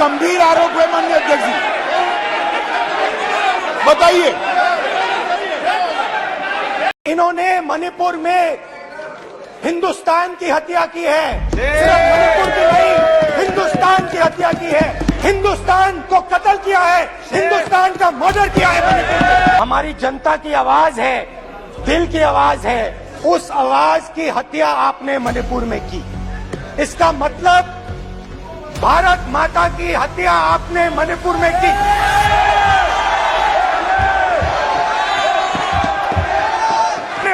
गंभीर आरोप है माननीय अध्यक्ष जी। बताइए। इन्होंने मणिपुर में हिंदुस्तान की हत्या की है। सिर्फ़ मणिपुर की नहीं, हिंदुस्तान की हत्या की है। हिंदुस्तान को कत्ल किया है। हिंदुस्तान का मर्डर किया है मणिपुर में हमारी जनता की आवाज़ है, दिल की आवाज़ है। उस आवाज़ की हत्या आपने मणिपुर में की। इसका मतलब भारत माता की हत्या आपने मणिपुर में की।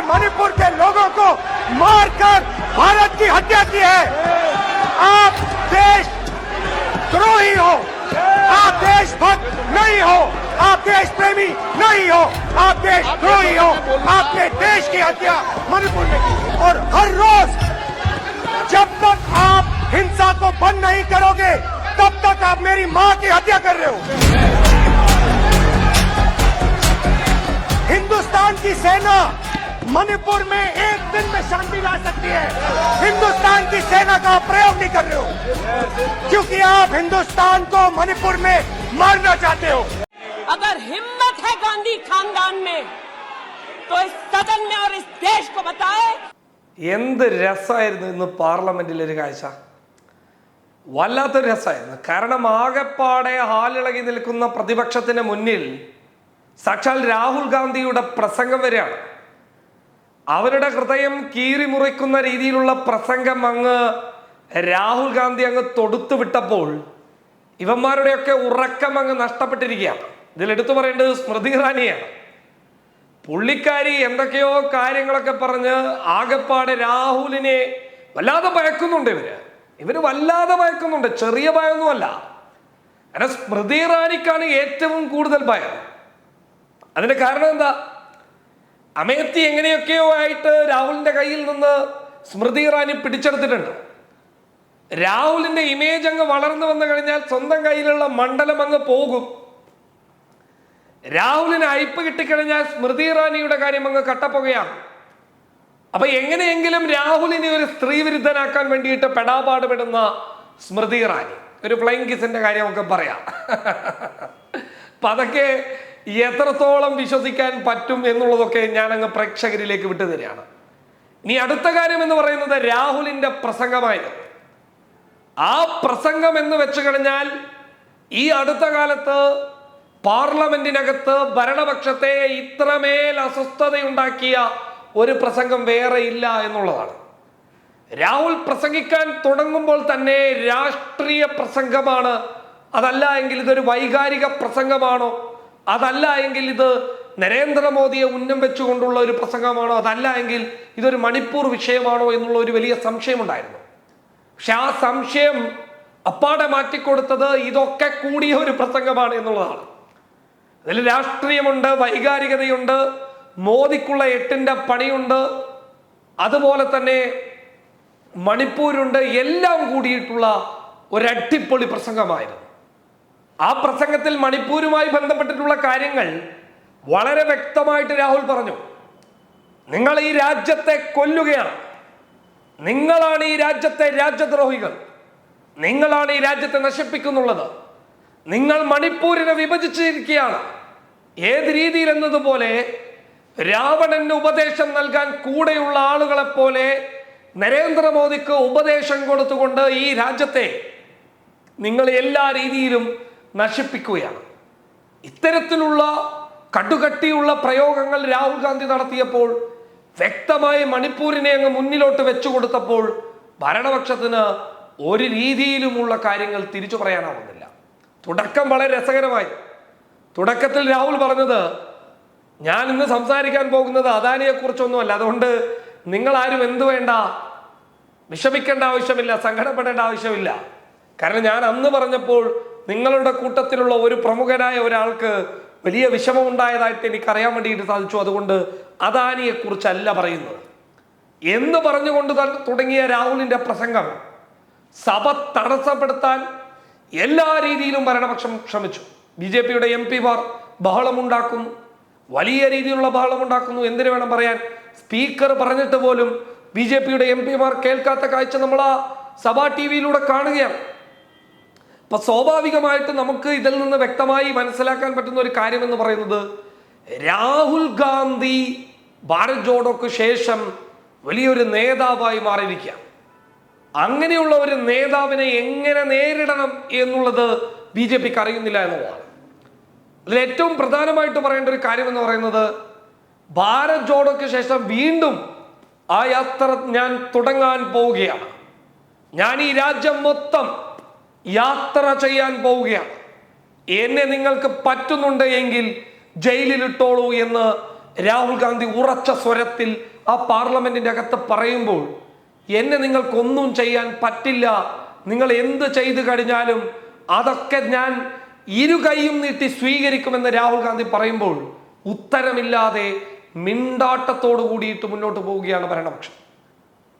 मणिपुर के लोगों को मारकर भारत की हत्या की है। आप देश द्रोही हो। आप देशभक्त नहीं हो। आप देश प्रेमी नहीं हो। आप देश द्रोही हो। आपने देश की हत्या मणिपुर में की। और हर नहीं करोगे तब तक आप मेरी मां की हत्या कर रहे हो हिंदुस्तान की सेना मणिपुर में एक दिन में शांति ला सकती है हिंदुस्तान की सेना का आप प्रयोग नहीं कर रहे हो क्योंकि आप हिंदुस्तान को मणिपुर में मारना चाहते हो अगर हिम्मत है गांधी खानदान में तो इस सदन में और इस देश को बताए എന്ത് രസമായിരുന്നു ഇന്ന് പാർലമെന്റിലൊരു കാഴ്ച വല്ലാത്തൊരു രസമായിരുന്നു കാരണം ആകെപ്പാടെ ഹാലിളകി നിൽക്കുന്ന പ്രതിപക്ഷത്തിന് മുന്നിൽ സാക്ഷാൽ രാഹുൽ ഗാന്ധിയുടെ പ്രസംഗം വരെയാണ് അവരുടെ ഹൃദയം കീറി മുറിക്കുന്ന രീതിയിലുള്ള പ്രസംഗം അങ്ങ് രാഹുൽ ഗാന്ധി അങ്ങ് തൊടുത്തു വിട്ടപ്പോൾ ഇവന്മാരുടെയൊക്കെ ഉറക്കം അങ്ങ് നഷ്ടപ്പെട്ടിരിക്കുകയാണ്. ഇതിൽ എടുത്തു പറയേണ്ടത് സ്മൃതി ഇറാനിയാണ്. പുള്ളിക്കാരി എന്തൊക്കെയോ കാര്യങ്ങളൊക്കെ പറഞ്ഞ് ആകെപ്പാടെ രാഹുലിനെ വല്ലാതെ ഭയക്കുന്നുണ്ട് ഇവർ. ഇവർ വല്ലാതെ ഭയക്കുന്നുണ്ട്. ചെറിയ ഭയമൊന്നുമല്ല. കാരണം സ്മൃതി ഇറാനിക്കാണ് ഏറ്റവും കൂടുതൽ ഭയം. അതിന്റെ കാരണം എന്താ? അമേത്തി എങ്ങനെയൊക്കെയോ ആയിട്ട് രാഹുലിന്റെ കയ്യിൽ നിന്ന് സ്മൃതി ഇറാനി പിടിച്ചെടുത്തിട്ടുണ്ട്. രാഹുലിന്റെ ഇമേജ് അങ്ങ് വളർന്നു വന്നു കഴിഞ്ഞാൽ സ്വന്തം കയ്യിലുള്ള മണ്ഡലം അങ്ങ് പോകും. രാഹുലിന് അയപ്പ് കിട്ടിക്കഴിഞ്ഞാൽ സ്മൃതി ഇറാനിയുടെ കാര്യം അങ്ങ് കട്ടപ്പുകയാണ്. അപ്പൊ എങ്ങനെയെങ്കിലും രാഹുലിനെ ഒരു സ്ത്രീ വിരുദ്ധനാക്കാൻ വേണ്ടിയിട്ട് പെടാപാടുപെടുന്ന സ്മൃതി ഇറാനി. ഒരു ഫ്ലൈങ് കിസിന്റെ കാര്യമൊക്കെ പറയാം. അപ്പൊ അതൊക്കെ എത്രത്തോളം വിശ്വസിക്കാൻ പറ്റും എന്നുള്ളതൊക്കെ ഞാൻ അങ്ങ് പ്രേക്ഷകരിലേക്ക് വിട്ടു തരികയാണ്. ഇനി അടുത്ത കാര്യം എന്ന് പറയുന്നത് രാഹുലിന്റെ പ്രസംഗമായിരുന്നു ആ പ്രസംഗം എന്ന് വെച്ച് കഴിഞ്ഞാൽ ഈ അടുത്ത കാലത്ത് പാർലമെന്റിനകത്ത് ഭരണപക്ഷത്തെ ഇത്രമേൽ അസ്വസ്ഥതയുണ്ടാക്കിയ ഒരു പ്രസംഗം വേറെ ഇല്ല എന്നുള്ളതാണ്. രാഹുൽ പ്രസംഗിക്കാൻ തുടങ്ങുമ്പോൾ തന്നെ രാഷ്ട്രീയ പ്രസംഗമാണ്. അതല്ല എങ്കിൽ ഇതൊരു വൈകാരിക പ്രസംഗമാണോ? അതല്ല എങ്കിൽ ഇത് നരേന്ദ്രമോദിയെ ഉന്നം വെച്ചുകൊണ്ടുള്ള ഒരു പ്രസംഗമാണോ? അതല്ല എങ്കിൽ ഇതൊരു മണിപ്പൂർ വിഷയമാണോ എന്നുള്ള ഒരു വലിയ സംശയമുണ്ടായിരുന്നു. പക്ഷെ ആ സംശയം അപ്പാടെ മാറ്റിക്കൊടുത്തത് ഇതൊക്കെ കൂടിയ ഒരു പ്രസംഗമാണ് എന്നുള്ളതാണ്. അതിൽ രാഷ്ട്രീയമുണ്ട് വൈകാരികതയുണ്ട് മോദിക്കുള്ള എട്ടിന്റെ പണിയുണ്ട്. അതുപോലെ തന്നെ മണിപ്പൂരുണ്ട്. എല്ലാം കൂടിയിട്ടുള്ള ഒരു അടിപൊളി പ്രസംഗമായിരുന്നു. ആ പ്രസംഗത്തിൽ മണിപ്പൂരുമായി ബന്ധപ്പെട്ടിട്ടുള്ള കാര്യങ്ങൾ വളരെ വ്യക്തമായിട്ട് രാഹുൽ പറഞ്ഞു. നിങ്ങൾ ഈ രാജ്യത്തെ കൊല്ലുകയാണ്. നിങ്ങളാണ് ഈ രാജ്യത്തെ രാജ്യദ്രോഹികൾ. നിങ്ങളാണ് ഈ രാജ്യത്തെ നശിപ്പിക്കുന്നുള്ളത്. നിങ്ങൾ മണിപ്പൂരിനെ വിഭജിച്ചിരിക്കുകയാണ്. ഏത് രീതിയിൽ എന്നതുപോലെ രാവണന് ഉപദേശം നൽകാൻ കൂടെയുള്ള ആളുകളെ പോലെ നരേന്ദ്രമോദിക്ക് ഉപദേശം കൊടുത്തുകൊണ്ട് ഈ രാജ്യത്തെ നിങ്ങൾ എല്ലാ രീതിയിലും നശിപ്പിക്കുകയാണ്. ഇത്തരത്തിലുള്ള കടുകട്ടിയുള്ള പ്രയോഗങ്ങൾ രാഹുൽ ഗാന്ധി നടത്തിയപ്പോൾ വ്യക്തമായി മണിപ്പൂരിനെ അങ്ങ് മുന്നിലോട്ട് വെച്ചു കൊടുത്തപ്പോൾ ഭരണപക്ഷത്തിന് ഒരു രീതിയിലുമുള്ള കാര്യങ്ങൾ തിരിച്ചു പറയാനാവുന്നില്ല. തുടക്കം വളരെ രസകരമായി. തുടക്കത്തിൽ രാഹുൽ പറഞ്ഞത് ഞാൻ ഇന്ന് സംസാരിക്കാൻ പോകുന്നത് അദാനിയെ കുറിച്ചൊന്നുമല്ല അതുകൊണ്ട് നിങ്ങൾ ആരും എന്ത് വേണ്ട വിഷമിക്കേണ്ട ആവശ്യമില്ല സങ്കടപ്പെടേണ്ട ആവശ്യമില്ല. കാരണം ഞാൻ അന്ന് പറഞ്ഞപ്പോൾ നിങ്ങളുടെ കൂട്ടത്തിലുള്ള ഒരു പ്രമുഖനായ ഒരാൾക്ക് വലിയ വിഷമമുണ്ടായതായിട്ട് എനിക്ക് അറിയാൻ വേണ്ടിയിട്ട് സാധിച്ചു. അതുകൊണ്ട് അദാനിയെ കുറിച്ചല്ല പറയുന്നത്. എന്ന് പറഞ്ഞുകൊണ്ട് തുടങ്ങിയ രാഹുലിന്റെ പ്രസംഗം? സഭ തടസ്സപ്പെടുത്താൻ എല്ലാ രീതിയിലും ഭരണപക്ഷം ശ്രമിച്ചു ബി ജെ പിയുടെ എം പിമാർ ബഹളമുണ്ടാക്കുന്നു. വലിയ രീതിയിലുള്ള ബഹളം ഉണ്ടാക്കുന്നു. എന്തിനു വേണം പറയാൻ? സ്പീക്കർ പറഞ്ഞിട്ട് പോലും ബി ജെ പിയുടെ എം പിമാർ കേൾക്കാത്ത കാഴ്ച നമ്മൾ ആ സഭാ ടി വിയിലൂടെ കാണുകയാണ്. അപ്പൊ സ്വാഭാവികമായിട്ട് നമുക്ക് ഇതിൽ നിന്ന് വ്യക്തമായി മനസ്സിലാക്കാൻ പറ്റുന്ന ഒരു കാര്യം എന്ന് പറയുന്നത് രാഹുൽ ഗാന്ധി ഭാരത് ജോഡോക്ക് ശേഷം വലിയൊരു നേതാവായി മാറിയിരിക്കുക അങ്ങനെയുള്ള ഒരു നേതാവിനെ എങ്ങനെ നേരിടണം എന്നുള്ളത് ബി ജെ പിക്ക് അറിയുന്നില്ല എന്നുള്ളതാണ്. അതിൽ ഏറ്റവും പ്രധാനമായിട്ട് പറയേണ്ട ഒരു കാര്യം എന്ന് പറയുന്നത് ഭാരത് ജോഡോക്ക് ശേഷം വീണ്ടും ആ യാത്ര ഞാൻ തുടങ്ങാൻ പോവുകയാണ്. ഞാൻ ഈ രാജ്യം മൊത്തം യാത്ര ചെയ്യാൻ പോവുകയാണ്. എന്നെ നിങ്ങൾക്ക് പറ്റുന്നുണ്ട് എങ്കിൽ ജയിലിലിട്ടോളൂ എന്ന് രാഹുൽ ഗാന്ധി ഉറച്ച സ്വരത്തിൽ ആ പാർലമെന്റിന്റെ അകത്ത് പറയുമ്പോൾ എന്നെ നിങ്ങൾക്കൊന്നും ചെയ്യാൻ പറ്റില്ല. നിങ്ങൾ എന്ത് ചെയ്തു കഴിഞ്ഞാലും അതൊക്കെ ഞാൻ ഇരു കൈയും നീട്ടി സ്വീകരിക്കുമെന്ന് രാഹുൽ ഗാന്ധി പറയുമ്പോൾ ഉത്തരമില്ലാതെ മിണ്ടാട്ടത്തോടു കൂടിയിട്ട് മുന്നോട്ട് പോവുകയാണ് ഭരണപക്ഷം.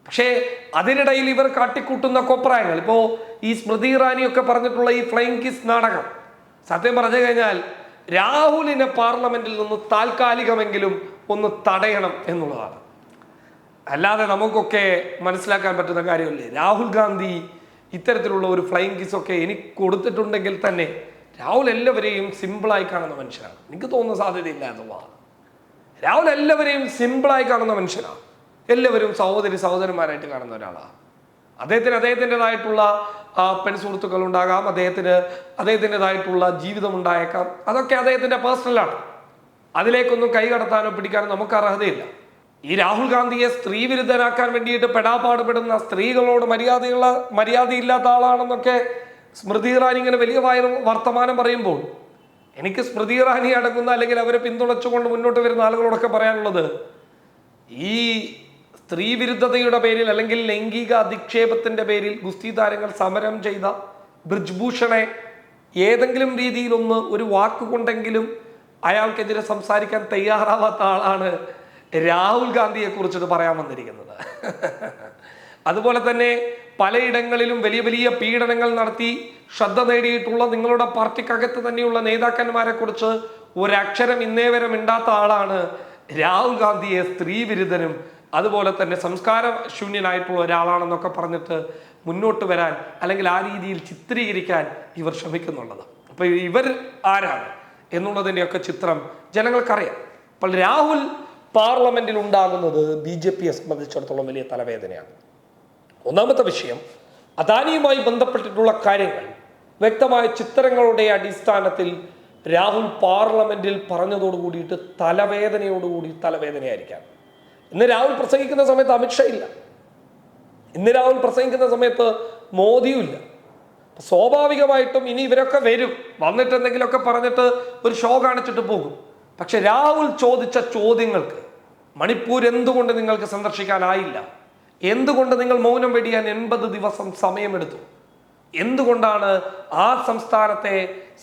പക്ഷേ അതിനിടയിൽ ഇവർ കാട്ടിക്കൂട്ടുന്ന കൊപ്രായങ്ങൾ ഇപ്പോൾ ഈ സ്മൃതി ഇറാനിയൊക്കെ പറഞ്ഞിട്ടുള്ള ഈ ഫ്ലൈങ് കിസ് നാടകം സത്യം പറഞ്ഞു കഴിഞ്ഞാൽ രാഹുലിനെ പാർലമെന്റിൽ നിന്ന് താൽക്കാലികമെങ്കിലും ഒന്ന് തടയണം എന്നുള്ളതാണ്. അല്ലാതെ നമുക്കൊക്കെ മനസ്സിലാക്കാൻ പറ്റുന്ന കാര്യമല്ലേ? രാഹുൽ ഗാന്ധി ഇത്തരത്തിലുള്ള ഒരു ഫ്ലൈങ് കിസ് ഒക്കെ എനിക്ക് കൊടുത്തിട്ടുണ്ടെങ്കിൽ തന്നെ രാഹുൽ എല്ലാവരെയും സിമ്പിളായി കാണുന്ന മനുഷ്യനാണ്. എനിക്ക് തോന്നുന്ന സാധ്യതയില്ല എന്നുള്ളതാണ് രാഹുൽ എല്ലാവരെയും സിമ്പിളായി കാണുന്ന മനുഷ്യനാണ് എല്ലാവരും സഹോദരി സഹോദരന്മാരായിട്ട് കാണുന്ന ഒരാളാണ് അദ്ദേഹത്തിന് അദ്ദേഹത്തിന്റെതായിട്ടുള്ള പെൺ സുഹൃത്തുക്കൾ ഉണ്ടാകാം അദ്ദേഹത്തിന് അദ്ദേഹത്തിന്റെതായിട്ടുള്ള ജീവിതം ഉണ്ടായേക്കാം അതൊക്കെ അദ്ദേഹത്തിന്റെ പേഴ്സണലാണ് അതിലേക്കൊന്നും കൈ കടത്താനോ പിടിക്കാനോ നമുക്ക് അർഹതയില്ല. ഈ രാഹുൽ ഗാന്ധിയെ സ്ത്രീ വിരുദ്ധനാക്കാൻ വേണ്ടിയിട്ട് പെടാപ്പാടുപെടുന്ന സ്ത്രീകളോട് മര്യാദയുള്ള മര്യാദയില്ലാത്ത ആളാണെന്നൊക്കെ സ്മൃതി ഇറാനി ഇങ്ങനെ വലിയ വായ വർത്തമാനം പറയുമ്പോൾ എനിക്ക് സ്മൃതി ഇറാനി അടങ്ങുന്ന അല്ലെങ്കിൽ അവരെ പിന്തുണച്ചുകൊണ്ട് മുന്നോട്ട് വരുന്ന ആളുകളോടൊക്കെ പറയാനുള്ളത് ഈ സ്ത്രീ വിരുദ്ധതയുടെ പേരിൽ അല്ലെങ്കിൽ ലൈംഗിക അധിക്ഷേപത്തിന്റെ പേരിൽ ഗുസ്തി താരങ്ങൾ സമരം ചെയ്ത ബ്രിജ്ഭൂഷണെ ഏതെങ്കിലും രീതിയിലൊന്ന് ഒരു വാക്കുകൊണ്ടെങ്കിലും അയാൾക്കെതിരെ സംസാരിക്കാൻ തയ്യാറാവാത്ത ആളാണ് രാഹുൽ ഗാന്ധിയെ കുറിച്ചിട്ട് പറയാൻ വന്നിരിക്കുന്നത്. അതുപോലെ തന്നെ പലയിടങ്ങളിലും വലിയ വലിയ പീഡനങ്ങൾ നടത്തി ശ്രദ്ധ നേടിയിട്ടുള്ള നിങ്ങളുടെ പാർട്ടിക്കകത്ത് തന്നെയുള്ള നേതാക്കന്മാരെ കുറിച്ച് ഒരക്ഷരം ഇന്നേ വരെ മിണ്ടാത്ത ആളാണ് രാഹുൽ ഗാന്ധിയെ സ്ത്രീ വിരുദ്ധനും അതുപോലെ തന്നെ സംസ്കാര ശൂന്യനായിട്ടുള്ള ഒരാളാണെന്നൊക്കെ പറഞ്ഞിട്ട് മുന്നോട്ട് വരാൻ അല്ലെങ്കിൽ ആ രീതിയിൽ ചിത്രീകരിക്കാൻ ഇവർ ശ്രമിക്കുന്നുള്ളത്. അപ്പൊ ഇവർ ആരാണ് എന്നുള്ളതിന്റെയൊക്കെ ചിത്രം ജനങ്ങൾക്കറിയാം. അപ്പോൾ രാഹുൽ പാർലമെന്റിൽ ഉണ്ടാകുന്നത് ബി ജെ പിയെ സംബന്ധിച്ചിടത്തോളം വലിയ തലവേദനയാണ്. ഒന്നാമത്തെ വിഷയം അദാനിയുമായി ബന്ധപ്പെട്ടിട്ടുള്ള കാര്യങ്ങൾ വ്യക്തമായ ചിത്രങ്ങളുടെ അടിസ്ഥാനത്തിൽ രാഹുൽ പാർലമെന്റിൽ പറഞ്ഞതോട് കൂടിയിട്ട് തലവേദനയോടുകൂടി തലവേദനയായിരിക്കാം. ഇന്ന് രാഹുൽ പ്രസംഗിക്കുന്ന സമയത്ത് അമിത്ഷാ ഇല്ല. ഇന്ന് രാഹുൽ പ്രസംഗിക്കുന്ന സമയത്ത് മോദിയും ഇല്ല. സ്വാഭാവികമായിട്ടും ഇനി ഇവരൊക്കെ വരും. വന്നിട്ട് എന്തെങ്കിലുമൊക്കെ പറഞ്ഞിട്ട് ഒരു ഷോ കാണിച്ചിട്ട് പോകും. പക്ഷെ രാഹുൽ ചോദിച്ച ചോദ്യങ്ങൾക്ക് മണിപ്പൂർ എന്തുകൊണ്ട് നിങ്ങൾക്ക് സന്ദർശിക്കാനായില്ല? എന്തുകൊണ്ട് നിങ്ങൾ മൗനം വെടിയാൻ എൺപത് ദിവസം സമയമെടുത്തു? എന്തുകൊണ്ടാണ് ആ സംസ്ഥാനത്തെ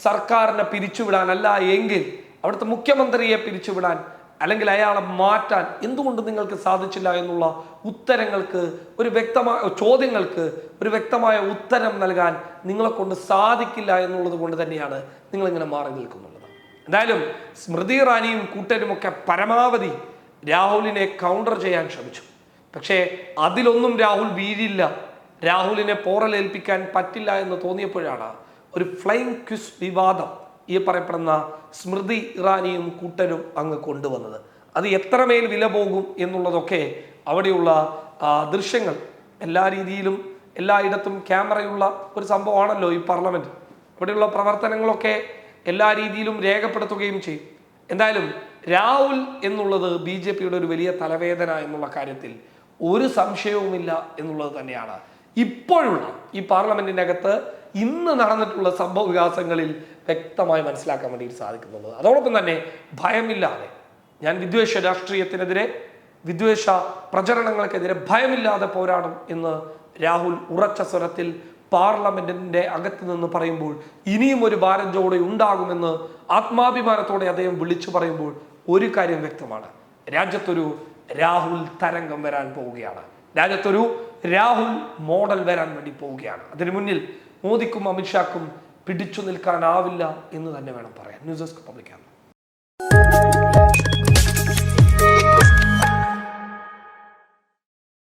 സർക്കാരിനെ പിരിച്ചുവിടാൻ അല്ല എങ്കിൽ അവിടുത്തെ മുഖ്യമന്ത്രിയെ പിരിച്ചുവിടാൻ അല്ലെങ്കിൽ അയാളെ മാറ്റാൻ എന്തുകൊണ്ട് നിങ്ങൾക്ക് സാധിച്ചില്ല എന്നുള്ള ഉത്തരങ്ങൾക്ക് ഒരു വ്യക്തമായ ചോദ്യങ്ങൾക്ക് ഒരു വ്യക്തമായ ഉത്തരം നൽകാൻ നിങ്ങളെ കൊണ്ട് സാധിക്കില്ല എന്നുള്ളത് കൊണ്ട് തന്നെയാണ് നിങ്ങളിങ്ങനെ മാറി നിൽക്കുന്നുള്ളത്. എന്തായാലും സ്മൃതി ഇറാനിയും കൂട്ടരുമൊക്കെ പരമാവധി രാഹുലിനെ കൗണ്ടർ ചെയ്യാൻ ശ്രമിച്ചു. പക്ഷേ അതിലൊന്നും രാഹുൽ വീഴില്ല. രാഹുലിനെ പോറലേൽപ്പിക്കാൻ പറ്റില്ല എന്ന് തോന്നിയപ്പോഴാണ് ഒരു ഫ്ലൈങ് ക്വിസ് വിവാദം ഈ പറയപ്പെടുന്ന സ്മൃതി ഇറാനിയും കൂട്ടനും അങ്ങ് കൊണ്ടുവന്നത്. അത് എത്രമേൽ വില പോകും എന്നുള്ളതൊക്കെ അവിടെയുള്ള ദൃശ്യങ്ങൾ. എല്ലാ രീതിയിലും എല്ലായിടത്തും ക്യാമറയുള്ള ഒരു സംഭവമാണല്ലോ ഈ പാർലമെന്റ്. അവിടെയുള്ള പ്രവർത്തനങ്ങളൊക്കെ എല്ലാ രീതിയിലും രേഖപ്പെടുത്തുകയും ചെയ്യും. എന്തായാലും രാഹുൽ എന്നുള്ളത് ബി ജെ പിയുടെ ഒരു വലിയ തലവേദന എന്നുള്ള കാര്യത്തിൽ ഒരു സംശയവുമില്ല എന്നുള്ളത് തന്നെയാണ്. ഇപ്പോഴുള്ള ഈ പാർലമെന്റിന്റെ അകത്ത് ഇന്ന് നടന്നിട്ടുള്ള സംഭവ വികാസങ്ങളിൽ വ്യക്തമായി മനസ്സിലാക്കാൻ വേണ്ടിയിട്ട് സാധിക്കുന്നുള്ളത് അതോടൊപ്പം തന്നെ ഭയമില്ലാതെ ഞാൻ വിദ്വേഷ രാഷ്ട്രീയത്തിനെതിരെ വിദ്വേഷ പ്രചരണങ്ങൾക്കെതിരെ ഭയമില്ലാതെ പോരാടും എന്ന് രാഹുൽ ഉറച്ച സ്വരത്തിൽ പാർലമെന്റിന്റെ അകത്ത് നിന്ന് പറയുമ്പോൾ ഇനിയും ഒരു ഭാരത് ജോഡി ഉണ്ടാകുമെന്ന് ആത്മാഭിമാനത്തോടെ അദ്ദേഹം വിളിച്ചു പറയുമ്പോൾ ഒരു കാര്യം വ്യക്തമാണ്. രാജ്യത്തൊരു രാഹുൽ തരംഗം വരാൻ പോവുകയാണ്. രാജ്യത്തൊരു രാഹുൽ മോഡൽ വരാൻ വേണ്ടി പോവുകയാണ്. അതിനു മുന്നിൽ മോദിക്കും അമിത്ഷാക്കും പിടിച്ചു നിൽക്കാനാവില്ല എന്ന് തന്നെ വേണം പറയാൻ. News desk പബ്ലിക്കാണ്